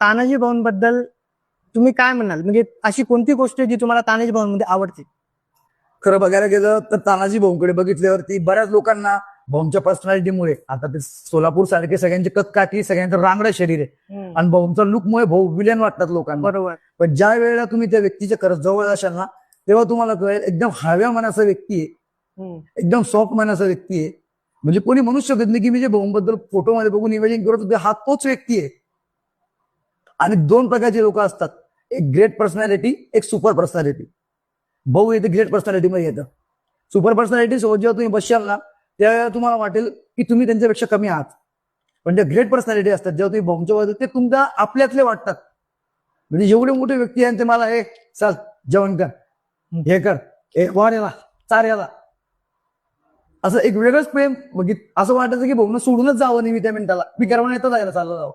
तानाजी भाऊंबद्दल तुम्ही काय म्हणाल? म्हणजे अशी कोणती गोष्ट आहे जी तुम्हाला तानाजी भाऊंमध्ये आवडते? खरं बघायला गेलं तर तानाजी भाऊंकडे बघितल्यावरती बऱ्याच लोकांना भाऊंच्या पर्सनॅलिटीमुळे आता ते सोलापूर सारखे सगळ्यांचे कक्काठी सगळ्यांचं रांगडं शरीर आहे. आणि भाऊंचा लुकमुळे भाऊ विलेन वाटतात लोकांना. बरोबर. पण ज्या वेळेला तुम्ही त्या व्यक्तीच्या खरंच जवळ असाल ना तेव्हा तुम्हाला कळेल एकदम हव्या मनाचा व्यक्ती आहे. एकदम सॉफ्ट मनाचा व्यक्ती आहे. म्हणजे कोणी म्हणू शकत नाही की मी जे भाऊंबद्दल फोटोमध्ये बघून इमेजिंग करत होते हा तोच व्यक्ती आहे. आणि दोन प्रकारचे लोक असतात. एक ग्रेट पर्सनॅलिटी एक सुपर पर्सनॅलिटी भाऊ येते ग्रेट पर्सनॅलिटी मध्ये येतं. सुपर पर्सनॅलिटी सोबत जेव्हा तुम्ही बसशाल ना त्यावेळेला तुम्हाला वाटेल की तुम्ही त्यांच्यापेक्षा कमी आहात. पण ज्या ग्रेट पर्सनॅलिटी असतात जेव्हा तुम्ही भाऊंच्या वर ते तुमच्या आपल्यातले वाटतात. म्हणजे जेवढे मोठे व्यक्ती आहेत ते मला हे चाल जेवण कर. हे कर. हे वार याला. चार याला. असं एक वेगळंच प्रेम बघित असं वाटायचं की भाऊन सोडूनच जावं नाही मी त्या मिनिटाला. मी करवून येतच जायला चाललं जावं.